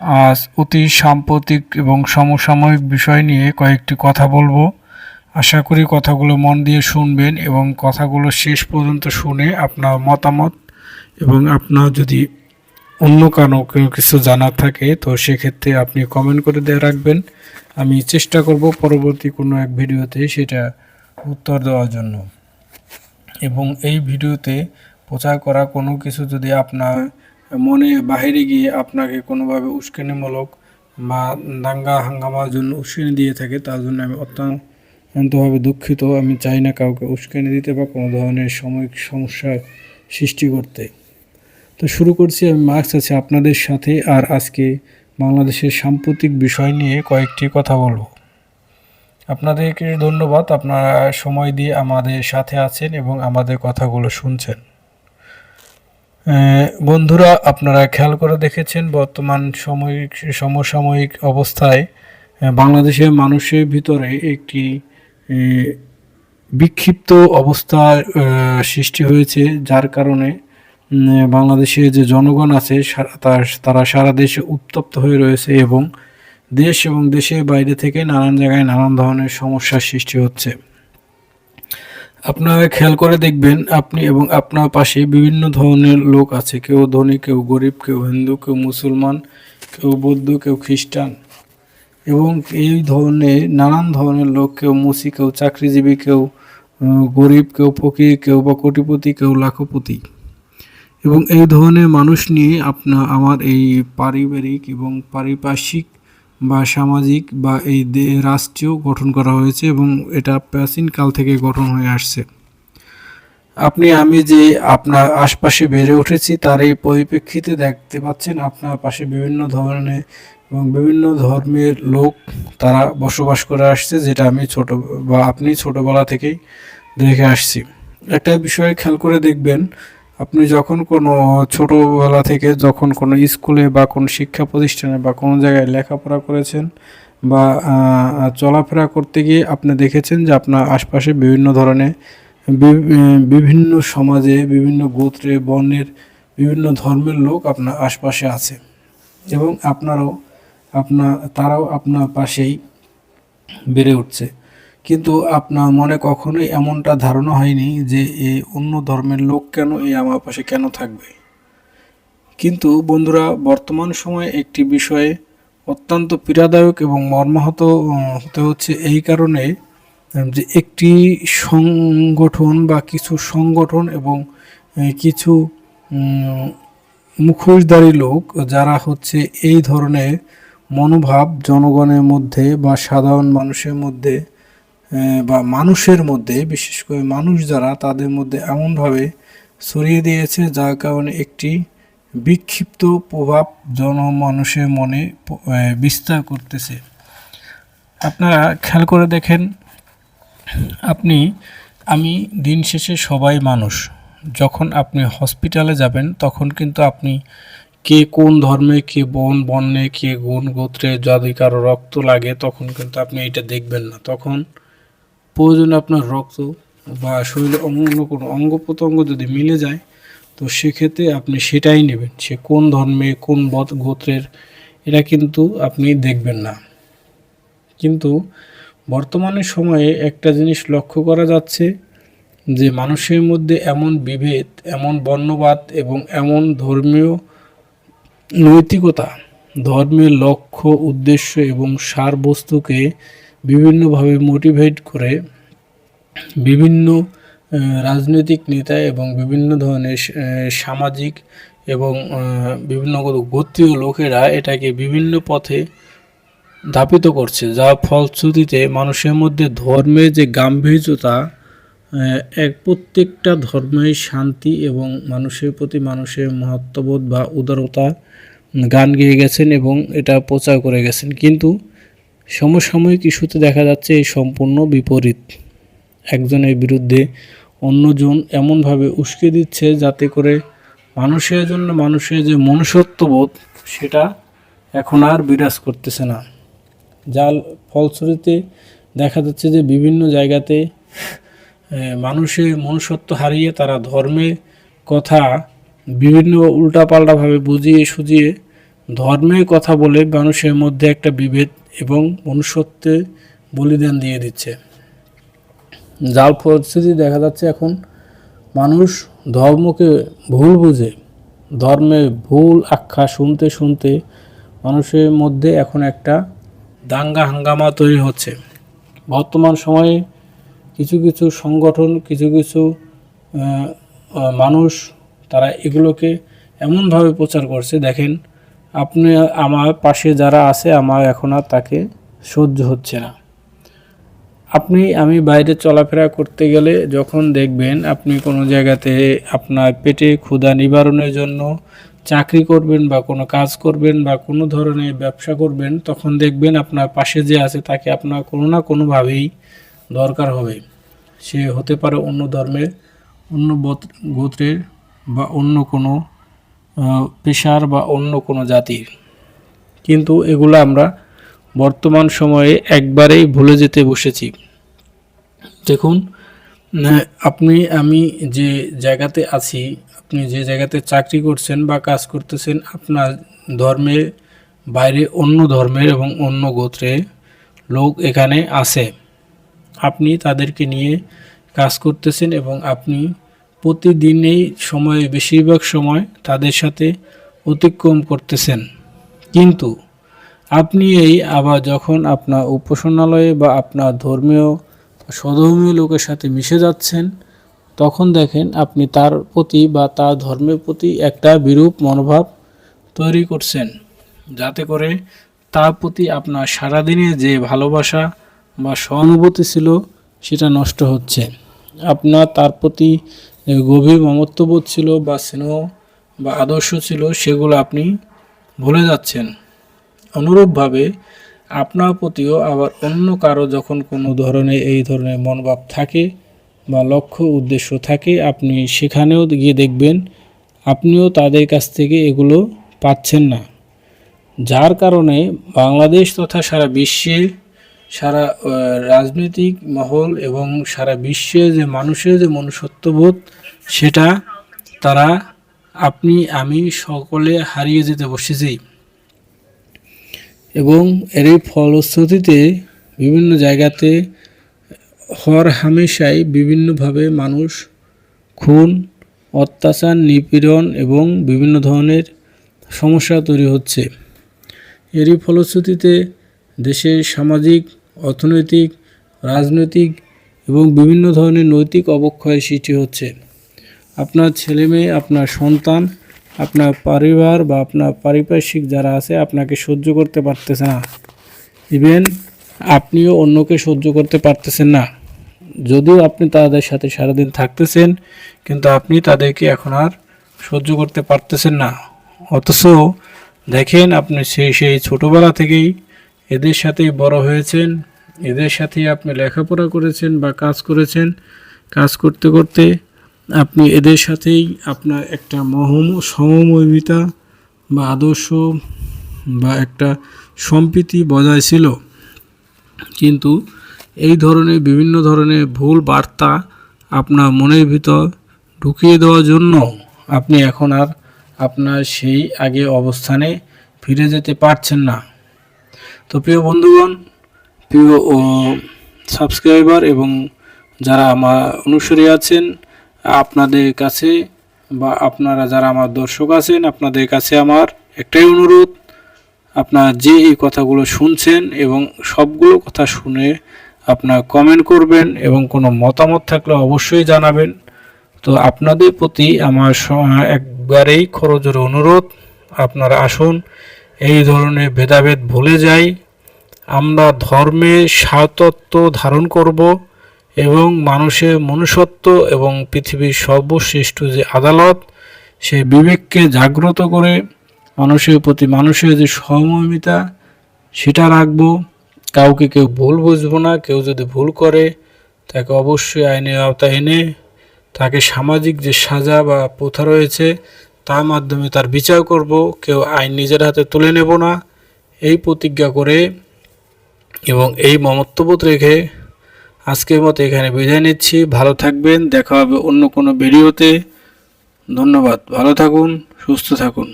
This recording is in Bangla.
আজ অতি সাম্প্রতিক এবং সমসাময়িক বিষয় নিয়ে কয়েকটি কথা বলব। আশা করি কথাগুলো মন দিয়ে শুনবেন এবং কথাগুলো শেষ পর্যন্ত শুনে আপনার মতামত এবং আপনার যদি অন্য কারও কেউ কিছু জানার থাকে, তো সেক্ষেত্রে আপনি কমেন্ট করে দিয়ে রাখবেন। আমি চেষ্টা করব পরবর্তী কোনো এক ভিডিওতে সেটা উত্তর দেওয়ার জন্য। এবং এই ভিডিওতে প্রচার করা কোনো কিছু যদি আপনার মনে বাইরে গিয়ে আপনাকে কোনোভাবে উস্কানিমূলক বা দাঙ্গা হাঙ্গামার জন্য উস্কানি দিয়ে থাকে, তার জন্য আমি অত্যন্তভাবে দুঃখিত। আমি চাই না কাউকে উস্কানি দিতে বা কোনো ধরনের সাময়িক সমস্যার সৃষ্টি করতে। তো শুরু করছি আমি মার্কস আছে আপনাদের সাথে আর আজকে বাংলাদেশের সাম্প্রতিক বিষয় নিয়ে কয়েকটি কথা বলব। আপনাদেরকে ধন্যবাদ, আপনারা সময় দিয়ে আমাদের সাথে আছেন এবং আমাদের কথাগুলো শুনছেন। বন্ধুরা আপনারা খেয়াল করে দেখেছেন বর্তমান সাময়িক সমসাময়িক অবস্থায় বাংলাদেশের মানুষের ভিতরে একটি বিক্ষিপ্ত অবস্থার আহ, সৃষ্টি হয়েছে যার কারণে উম, বাংলাদেশের যে জনগণ আছে তারা সারা দেশে উত্তপ্ত হয়ে রয়েছে এবং দেশ এবং দেশের বাইরে থেকে নানান জায়গায় নানান ধরনের সমস্যার সৃষ্টি হচ্ছে। আপনারা খেয়াল করে দেখবেন আপনি এবং আপনার পাশে বিভিন্ন ধরনের লোক আছে। কেউ ধনী, কেউ গরিব, কেউ হিন্দু, কেউ মুসলমান, কেউ বৌদ্ধ, কেউ খ্রিস্টান। এবং এই ধরনের নানান ধরনের লোক, কেউ মুসি, কেউ চাকরিজীবী, কেউ গরিব, কেউ ফকির, কেউ বা কোটিপতি, কেউ লাখপতি। এবং এই ধরনের মানুষ নিয়ে আপনার, আমার এই পারিবারিক এবং পারিপার্শ্বিক বা সামাজিক বা এই রাষ্ট্রীয় গঠন করা হয়েছে এবং এটা প্রাচীন কাল থেকে গঠন হয়ে আসছে। আপনি, আমি যে আপনার আশপাশে বেড়ে উঠেছি, তার এই পরিপ্রেক্ষিতে দেখতে পাচ্ছেন আপনার পাশে বিভিন্ন ধরনের এবং বিভিন্ন ধর্মের লোক তারা বসবাস করে আসছে, যেটা আমি ছোট, বা আপনি ছোটবেলা থেকেই দেখে আসছি। একটা বিষয়ে খেয়াল করে দেখবেন আপনি যখন কোনো ছোটবেলা থেকে যখন কোনো স্কুলে বা কোনো শিক্ষা প্রতিষ্ঠানে বা কোনো জায়গায় লেখাপড়া করেছেন বা চলাফেরা করতে গিয়ে আপনি দেখেছেন যে আপনার আশপাশে বিভিন্ন ধরনের বিভিন্ন সমাজে, বিভিন্ন গোত্রে, বর্ণের বিভিন্ন ধর্মের লোক আপনার আশপাশে আছে এবং আপনারও, আপনার, তারাও আপনার পাশেই বেড়ে উঠছে। কিন্তু আপনার মনে কখনোই এমনটা ধারণা হয়নি যে এই অন্য ধর্মের লোক কেন এই আমার পাশে কেন থাকবে? কিন্তু বন্ধুরা বর্তমান সময়ে একটি বিষয়ে অত্যন্ত পীড়াদায়ক এবং মর্মাহত হতে হচ্ছে এই কারণে যে একটি সংগঠন বা কিছু সংগঠন এবং কিছু উম, মুখোশধারী লোক যারা হচ্ছে এই ধরনের মনোভাব জনগণের মধ্যে বা সাধারণ মানুষের মধ্যে বা মানুষের মধ্যে, বিশেষ করে মানুষ যারা, তাদের মধ্যে এমনভাবে ছড়িয়ে দিয়েছে, যার কারণে একটি বিক্ষিপ্ত প্রভাব জনমানুষের মনে বিস্তার করতেছে। আপনারা খেয়াল করে দেখেন, আপনি, আমি দিন শেষে সবাই মানুষ। যখন আপনি হসপিটালে যাবেন, তখন কিন্তু আপনি কে কোন ধর্মে, কে বন বর্ণে কে গুণ, গোত্রে যদি কারও রক্ত লাগে, তখন কিন্তু আপনি এটা দেখবেন না। তখন প্রয়োজনে আপনার রক্ত বা শরীরে অন্য কোনো অঙ্গ প্রত্যঙ্গ যদি মিলে যায়, তো সেক্ষেত্রে আপনি সেটাই নেবেন। সে কোন ধর্মে, কোন গোত্রের, এটা কিন্তু আপনি দেখবেন না। কিন্তু বর্তমানে সময়ে একটা জিনিস লক্ষ্য করা যাচ্ছে যে, মানুষের মধ্যে এমন বিভেদ, এমন বর্ণবাদ এবং এমন ধর্মীয় নৈতিকতা ধর্মের লক্ষ্য, উদ্দেশ্য এবং সারবস্তুকে বিভিন্নভাবে মোটিভেট করে বিভিন্ন রাজনৈতিক নেতা এবং বিভিন্ন ধরনের সামাজিক এবং বিভিন্ন গোত্রীয় লোকেরা এটাকে বিভিন্ন পথে ধাপিত করছে যার ফলশ্রুতিতে মানুষের মধ্যে ধর্মের যে গাম্ভীর্যতা এক প্রত্যেকটা ধর্মেই শান্তি এবং মানুষের প্রতি মানুষের মহত্ববোধ বা উদারতা গান গেয়ে গেছেন এবং এটা প্রচার করে গেছেন। কিন্তু সমসাময়িক ইস্যুতে দেখা যাচ্ছে এই সম্পূর্ণ বিপরীত। একজনের বিরুদ্ধে অন্যজন এমনভাবে উস্কে দিচ্ছে যাতে করে মানুষের জন্য মানুষের যে মনুষ্যত্ববোধ, সেটা এখন আর বিরাজ করতেছে না। যার ফলশ্রুতিতে দেখা যাচ্ছে যে বিভিন্ন জায়গাতে মানুষের মনুষ্যত্ব হারিয়ে তারা ধর্মের কথা বিভিন্ন উল্টাপাল্টাভাবে বুঝিয়ে সুজিয়ে ধর্মের কথা বলে মানুষের মধ্যে একটা বিভেদ এবং মনুষ্যত্বে বলিদান দিয়ে দিচ্ছে। যার পরিস্থিতি দেখা যাচ্ছে এখন মানুষ ধর্মকে ভুল বুঝে। ধর্মের ভুল আখ্যা শুনতে শুনতে মানুষের মধ্যে এখন একটা দাঙ্গা হাঙ্গামা তৈরি হচ্ছে। বর্তমান সময়ে কিছু কিছু সংগঠন, কিছু কিছু মানুষ তারা এগুলোকে এমনভাবে প্রচার করছে। দেখেন আপনি আমার পাশে যারা আছে, আমার এখন আর তাকে সহ্য হচ্ছে না। আপনি, আমি বাইরে চলাফেরা করতে গেলে যখন দেখবেন আপনি কোনো জায়গাতে আপনার পেটে ক্ষুধা নিবারণের জন্য চাকরি করবেন বা কোনো কাজ করবেন বা কোনো ধরনের ব্যবসা করবেন, তখন দেখবেন আপনার পাশে যে আছে তাকে আপনার কোনো না কোনোভাবেই দরকার হবে। সে হতে পারে অন্য ধর্মের, অন্য গোত্রের বা অন্য কোনো পেশার বা অন্য কোনো জাতির। কিন্তু এগুলো আমরা বর্তমান সময়ে একবারেই ভুলে যেতে বসেছি। দেখুন আপনি, আমি যে জায়গাতে আছি, আপনি যে জায়গাতে চাকরি করছেন বা কাজ করতেছেন, আপনার ধর্মের বাইরে অন্য ধর্মের এবং অন্য গোত্রে লোক এখানে আছে। আপনি তাদেরকে নিয়ে কাজ করতেছেন এবং আপনি প্রতিদিনেই সময়ে, বেশিরভাগ সময় তাদের সাথে অতিক্রম করতেছেন। কিন্তু আপনি এই আবার যখন আপনার উপাসনালয়ে বা আপনার ধর্মীয় সধর্মীয় লোকের সাথে মিশে যাচ্ছেন, তখন দেখেন আপনি তার প্রতি বা তার ধর্মের প্রতি একটা বিরূপ মনোভাব তৈরি করছেন। যাতে করে তার প্রতি আপনার সারাদিনে যে ভালোবাসা বা সহানুভূতি ছিল, সেটা নষ্ট হচ্ছে। আপনার তার প্রতি গভীর মমত্ববোধ ছিল বা স্নেহ বা আদর্শ ছিল, সেগুলো আপনি ভুলে যাচ্ছেন। অনুরূপভাবে আপনার প্রতিও আবার অন্য কারও যখন কোনো ধরনের এই ধরনের মনোভাব থাকে বা লক্ষ্য উদ্দেশ্য থাকে, আপনি সেখানেও গিয়ে দেখবেন আপনিও তাদের কাছ থেকে এগুলো পাচ্ছেন না। যার কারণে বাংলাদেশ তথা সারা বিশ্বে সারা রাজনৈতিক মহল এবং সারা বিশ্বে যে মানুষের যে মনুষ্যত্ববোধ, সেটা তারা আপনি, আমি সকলে হারিয়ে যেতে বসেছি। এবং এরই ফলশ্রুতিতে বিভিন্ন জায়গাতে হর হামেশাই বিভিন্নভাবে মানুষ খুন, অত্যাচার, নিপীড়ন এবং বিভিন্ন ধরনের সমস্যা তৈরি হচ্ছে। এরই ফলশ্রুতিতে দেশের সামাজিক অর্থনৈতিক, রাজনৈতিক এবং বিভিন্ন ধরনের নৈতিক অবক্ষয় সৃষ্টি হচ্ছে। আপনার ছেলে মেয়ে আপনার সন্তান, আপনার পরিবার বা আপনার পারিপার্শ্বিক যারা আছে, আপনাকে সহ্য করতে পারতেছে না। ইভেন আপনিও অন্যকে সহ্য করতে পারতেছেন না। যদিও আপনি তাদের সাথে সারাদিন থাকতেছেন, কিন্তু আপনি তাদেরকে এখন আর সহ্য করতে পারতেছেন না। অথচ দেখেন আপনি সেই সেই ছোটোবেলা থেকেই এদের সাথেই বড় হয়েছেন, এদের সাথেই আপনি লেখাপড়া করেছেন বা কাজ করেছেন, কাজ করতে করতে আপনি এদের সাথেই আপনার একটা মহম সমমমিতা বা আদর্শ বা একটা সম্প্রীতি বজায় ছিল। কিন্তু এই ধরনের বিভিন্ন ধরনের ভুল বার্তা আপনার মনের ভিতর ঢুকিয়ে দেওয়ার জন্য আপনি এখন আর আপনার সেই আগে অবস্থানে ফিরে যেতে পারছেন না। তো প্রিয় বন্ধুগণ, প্রিয়, ও সাবস্ক্রাইবার এবং যারা আমার অনুসারী আছেন, আপনাদের কাছে বা আপনারা যারা আমার দর্শক আছেন, আপনাদের কাছে আমার একটাই অনুরোধ, আপনার যে এই কথাগুলো শুনছেন এবং সবগুলো কথা শুনে আপনার কমেন্ট করবেন এবং কোনো মতামত থাকলে অবশ্যই জানাবেন। তো আপনাদের প্রতি আমার একবারেই খরচের অনুরোধ, আপনারা আসুন এই ধরনের ভেদাভেদ ভুলে যাই। আমরা ধর্মে সাতত্ব ধারণ করব এবং মানুষের মনুষ্যত্ব এবং পৃথিবীর সর্বশ্রেষ্ঠ যে আদালত, সে বিবেককে জাগ্রত করে মানুষের প্রতি মানুষের যে সহমর্মিতা সেটা রাখব। কাউকে কেউ ভুল বুঝব না, কেউ যদি ভুল করে, তাকে অবশ্যই আইনের আওতায় এনে তাকে সামাজিক যে সাজা বা প্রথা রয়েছে তার মাধ্যমে তার বিচার করব, কেউ আইন নিজের হাতে তুলে নেব না। এই প্রতিজ্ঞা করে এবং এই মমত্ববোধ রেখে আজকের মতো এখানে বিদায় নিচ্ছি। ভালো থাকবেন, দেখা হবে অন্য কোনো ভিডিওতে। ধন্যবাদ, ভালো থাকুন, সুস্থ থাকুন।